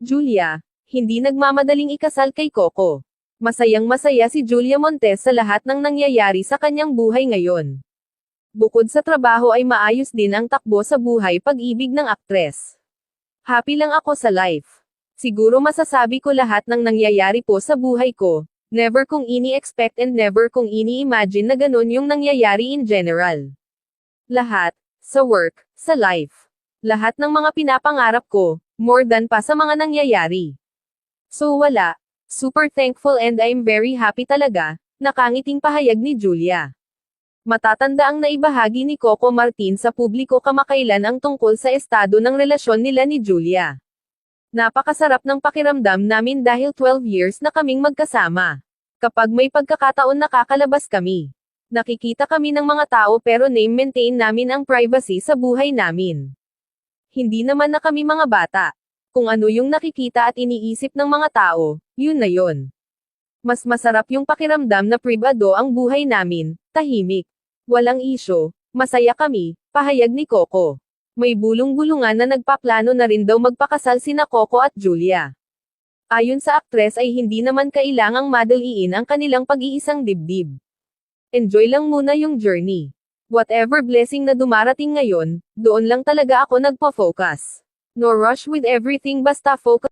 Julia, hindi nagmamadaling ikasal kay Coco. Masayang masaya si Julia Montes sa lahat ng nangyayari sa kanyang buhay ngayon. Bukod sa trabaho ay maayos din ang takbo sa buhay pag-ibig ng aktres. Happy lang ako sa life. Siguro masasabi ko lahat ng nangyayari po sa buhay ko, never kong ini-expect and never kong ini-imagine na ganun yung nangyayari in general. Lahat, sa work, sa life. Lahat ng mga pinapangarap ko, more than pa sa mga nangyayari. So wala, super thankful and I'm very happy talaga, nakangiting pahayag ni Julia. Matatanda ang naibahagi ni Coco Martin sa publiko kamakailan ang tungkol sa estado ng relasyon nila ni Julia. Napakasarap ng pakiramdam namin dahil 12 years na kaming magkasama. Kapag may pagkakataon nakakalabas kami. Nakikita kami ng mga tao pero name maintain namin ang privacy sa buhay namin. Hindi naman na kami mga bata. Kung ano yung nakikita at iniisip ng mga tao, yun na yun. Mas masarap yung pakiramdam na privado ang buhay namin, tahimik. Walang isyo, masaya kami, pahayag ni Coco. May bulong-bulungan na nagpaplano na rin daw magpakasal sina Coco at Julia. Ayon sa aktres ay hindi naman kailangang madaliin ang kanilang pag-iisang dibdib. Enjoy lang muna yung journey. Whatever blessing na dumarating ngayon, doon lang talaga ako nagpo-focus. No rush with everything basta focus